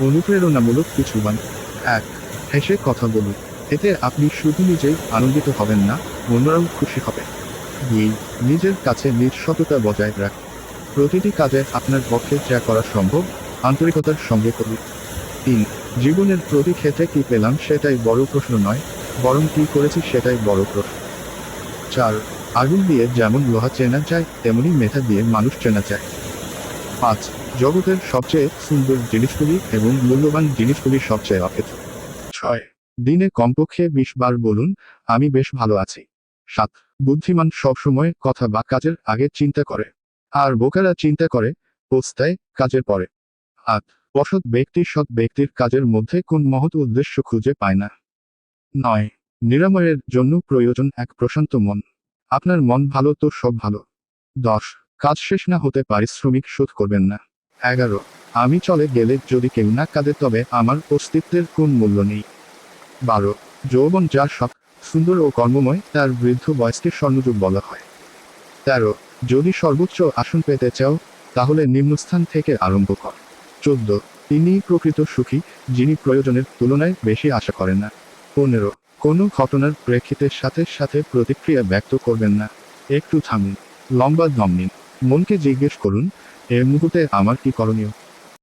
অনুপ্রেরণামূলক কিছু বান। এক, হেসে কথা বলুন। এতে আপনি শুধু নিজেই আনন্দিত হবেন না, অন্যরাও খুশি হবে। দুই, নিজের কাছে নিজ সততা বজায় রাখ। প্রতিটি কাজে আপনার পক্ষে যা করা সম্ভব, আন্তরিকতার সঙ্গে করুন। তিন, জীবনের প্রতি ক্ষেত্রে কি পেলাম সেটাই বড় প্রশ্ন নয়, বরং কি করেছি সেটাই বড় প্রশ্ন। চার, আগুন দিয়ে যেমন লোহা চেনা যায়, তেমনি মেধা দিয়ে মানুষ চেনা যায়। পাঁচ জগতের সবচেয়ে সুন্দর জিনিসগুলি এবং মূল্যবান জিনিসগুলি সবচেয়ে অপেক্ষ। ছয়। দিনে কমপক্ষে বিশ বার বলুন আমি বেশ ভালো আছি। সাত। বুদ্ধিমান সবসময় কথা বা কাজের আগে চিন্তা করে। আর বোকারা চিন্তা করে পোস্তায় কাজের পরে। আট। অসৎ ব্যক্তি সৎ ব্যক্তির কাজের মধ্যে কোন মহৎ উদ্দেশ্য খুঁজে পায় না। নয়। নিরাময়ের জন্য প্রয়োজন এক প্রশান্ত মন। আপনার মন ভালো তো সব ভালো। দশ। কাজ শেষ না হতে পারিশ্রমিক শোধ করবেন না। এগারো। আমি চলে গেলে যদি কেউ না কাঁদে তবে আমার অস্তিত্বের কোন মূল্য নেই। বারো। যৌবন যা শখ, সুন্দর ও কর্মময়, তার বৃদ্ধ বয়সকে স্বর্ণযুগ বলা হয়। তেরো। যদি সর্বোচ্চ আসন পেতে চাও, তাহলে নিম্নস্থান থেকে আরম্ভ কর। চোদ্দ। তিনি প্রকৃত সুখী, যিনি প্রয়োজনের তুলনায় বেশি আশা করেন না। পনেরো। কোনো ঘটনার প্রেক্ষিতের সাথে সাথে প্রতিক্রিয়া ব্যক্ত করবেন না। একটু থামুন। লম্বা দম নিন। মনকে জিজ্ঞেস করুন এর মুহূর্তে আমার কি করণীয়?